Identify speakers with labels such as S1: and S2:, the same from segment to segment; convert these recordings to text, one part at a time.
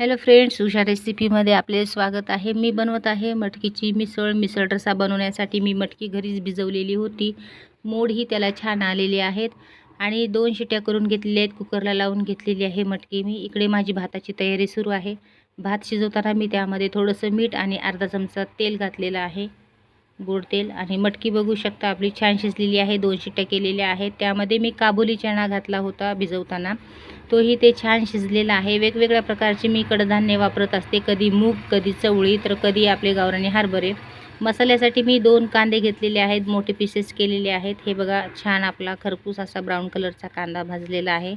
S1: Hello friends Usha रेसिपीमध्ये आपले स्वागत आहे. मी बनवत आहे मटकीची मिसळ. मिसळ रसा बनवण्यासाठी मी मटकी घरीच भिजवलेली होती. मोडही त्याला छान आलेली आहेत. आणि दोन शिट्या करून घेतलेल्या आहेत. कुकरला लावून घेतलेली आहे मटकी मी. इकडे माझी भाताची तयारी सुरू आहे. भात शिजवताना मी त्यामध्ये थोडंसं मीठ आणि अर्धा चमचा तेल घातलेलं आहे. गोड तेल आणि मटकी बघू शकता. आपली छान शिजलेली आहे दोन शिट्ट्या केलेल्या आहेत त्यामध्ये मी काबुली चणा घातला होता भिजवताना. तोही ते छान शिजलेला आहे. वेगवेगळ्या प्रकारचे मी कडधान्य वापरत असते. कधी मूग कधी चवळी तर कधी आपले गावराने हरभरे. मसाल्यासाठी मी दोन कांदे घेतलेले आहेत. मोठे पीसेस केलेले आहेत. हे बघा छान आपला खरपूस असा ब्राऊन कलरचा कांदा भाजलेला आहे.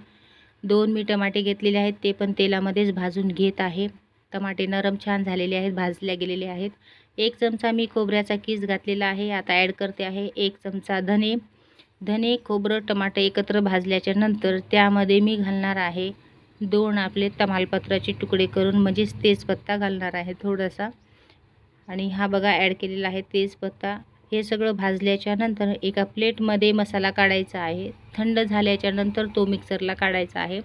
S1: दोन मी टमाटे घेतलेले आहेत. ते पण तेलामध्येच भाजून घेत आहे. टमाटे नरम छान झालेले आहेत भाजल्या गेलेले आहेत. एक चमचा मी खोबऱ्याचा किस घातलेला आहे आता ॲड करते आहे. एक चमचा धने धने खोबरं टमाटर एकत्र भाजल्याच्या नंतर त्यामध्ये मी घालणार आहे दोन आपले तमालपत्राचे तुकडे करून म्हणजेच तेजपत्ता घालणार आहे थोडासा. आणि हा बघा ॲड केलेला आहे तेजपत्ता. हे सगळं भाजल्याच्या नंतर एका प्लेटमध्ये मसाला काढायचा आहे. थंड झाल्याच्यानंतर तो मिक्सरला काढायचा आहे.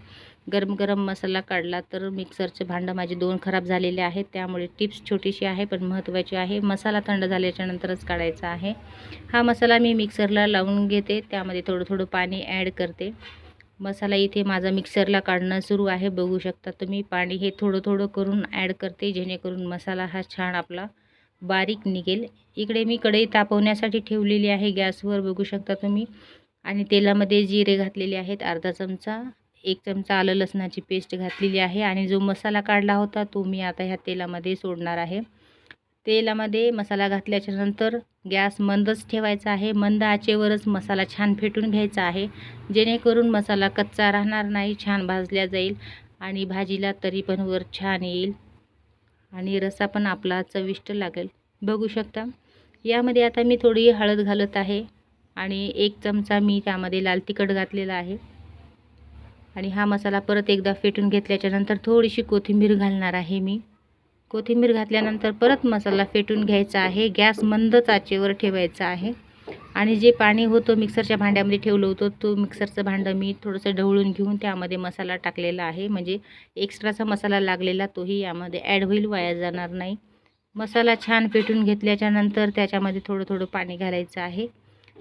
S1: गरम गरम मसाला काढला तर मिक्सरचे भांडं माझे दोन खराब झालेले आहेत. त्यामुळे टिप्स छोटीशी आहे पण महत्त्वाची आहे. मसाला थंड झाल्याच्यानंतरच काढायचा आहे. हा मसाला मी मिक्सरला लावून घेते. त्यामध्ये थोडं थोडं पाणी ॲड करते. मसाला इथे माझा मिक्सरला काढणं सुरू आहे. बघू शकता तुम्ही पाणी हे थोडं थोडं करून ॲड करते जेणेकरून मसाला हा छान आपला बारीक निघेल. इकडे मी कढई तापवण्यासाठी ठेवलेली आहे गॅसवर बघू शकता तुम्ही. आणि तेलामध्ये जिरे घातलेले आहेत अर्धा चमचा. एक चमचा आलं लसणाची पेस्ट घातलेली आहे आणि जो मसाला काढला होता तो मी आता ह्या तेलामध्ये सोडणार आहे. तेलामध्ये मसाला घातल्याच्या नंतर गॅस मंदच ठेवायचा आहे. मंद आचेवरच मसाला छान फेटून घ्यायचा आहे. जेणेकरून मसाला कच्चा राहणार नाही छान भाजल्या जाईल आणि भाजीला तरी पण वर छान येईल आणि रसा पण आपला चविष्ट लागेल. बघू शकता. यामध्ये आता मी थोडी हळद घालत आहे आणि एक चमचा मी त्यामध्ये लाल तिखट घातलेला आहे. आणि हा मसाला परत एकदा फेटून घेतल्याच्यानंतर थोडीशी कोथिंबीर घालणार आहे मी. कोथिंबीर घातल्यानंतर परत मसाला फेटून घ्यायचा आहे. गॅस मंद चाचेवर ठेवायचा आहे. आणि जे पाणी होतं मिक्सरच्या भांड्यामध्ये ठेवलं होतं तो मिक्सरचं भांडं मी थोडंसं ढवळून घेऊन त्यामध्ये मसाला टाकलेला आहे. म्हणजे एक्स्ट्राचा मसाला लागलेला तोही यामध्ये ॲड होईल वाया जाणार नाही. मसाला छान पेटून घेतल्याच्यानंतर त्याच्यामध्ये थोडं थोडं पाणी घालायचं आहे.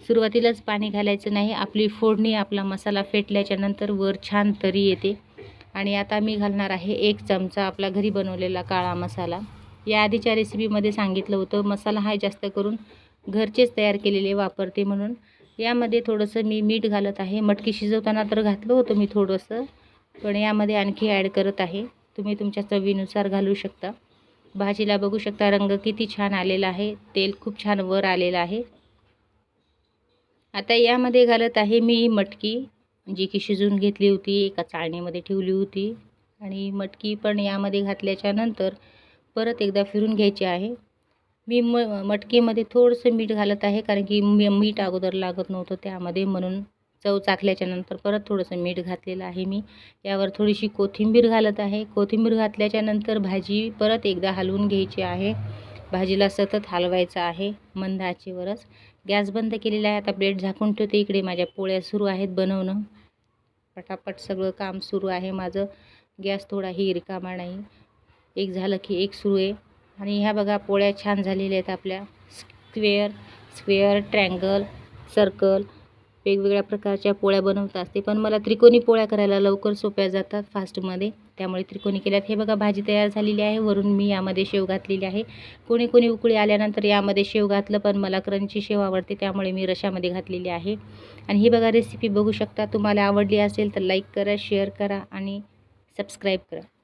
S1: सुरुवातीलाच पाणी घालायचं नाही. आपली फोडणी आपला मसाला फेटल्याच्यानंतर वर छान तरी येते. आणि आता मी घालणार आहे एक चमचा आपला घरी बनवलेला काळा मसाला. या आधीच्या रेसिपीमध्ये सांगितलं होतं मसाला हा जास्त करून घरचेच तयार केलेले वापरते म्हणून. यामध्ये थोडंसं मी मीठ घालत आहे. मटकी शिजवताना तर घातलं होतं मी थोडंसं पण यामध्ये आणखी ॲड करत आहे. तुम्ही तुमच्या चवीनुसार घालू शकता. भाजीला बघू शकता रंग किती छान आलेला आहे. तेल खूप छान वर आलेलं आहे. आता यामध्ये घालत आहे मी मटकी जी की शिजून घेतली होती एका चाळणीमध्ये ठेवली होती. आणि मटकी पण यामध्ये घातल्याच्या नंतर परत एकदा फिरून घ्यायची आहे. मी म मटकीमध्ये थोडंसं मीठ घालत आहे कारण की मीठ अगोदर लागत नव्हतं त्यामध्ये म्हणून चव चाखल्याच्या नंतर परत थोडंसं मीठ घातलेलं आहे मी. यावर थोडीशी कोथिंबीर घालत आहे. कोथिंबीर घातल्याच्या नंतर भाजी परत एकदा हलवून घ्यायची आहे. भाजीला सतत हलवायचं आहे. मंद आचेवरच गॅस बंद केलेला आहे. आता प्लेट झाकून ठेवते इकडे. माझ्या पोळ्या सुरू आहेत बनवणं. पटापट सगळं काम सुरू आहे माझं. गॅस थोडाही रिकामा नाही. एक झालं की एक सुरू आहे. आणि ह्या बघा पोळ्या छान झालेल्या आहेत आपल्या. Square square triangle circle. वेगवेगळ्या प्रकारच्या पोळ्या बनवत असते. पण मला त्रिकोणी पोळ्या करायला लवकर सोप्या जातात फास्टमध्ये. त्यामुळे त्रिकोणी केल्यात. हे बघा भाजी तयार झालेली आहे. वरून मी यामध्ये शेव घातलेली आहे. कोणी कोणी उकळी आल्यानंतर यामध्ये शेव घातलं पण मला क्रंची शेव आवडते त्यामुळे मी रशामध्ये घातलेली आहे. आणि ही बघा रेसिपी बघू शकता. तुम्हाला आवडली असेल तर लाईक करा शेअर करा आणि सबस्क्राईब करा.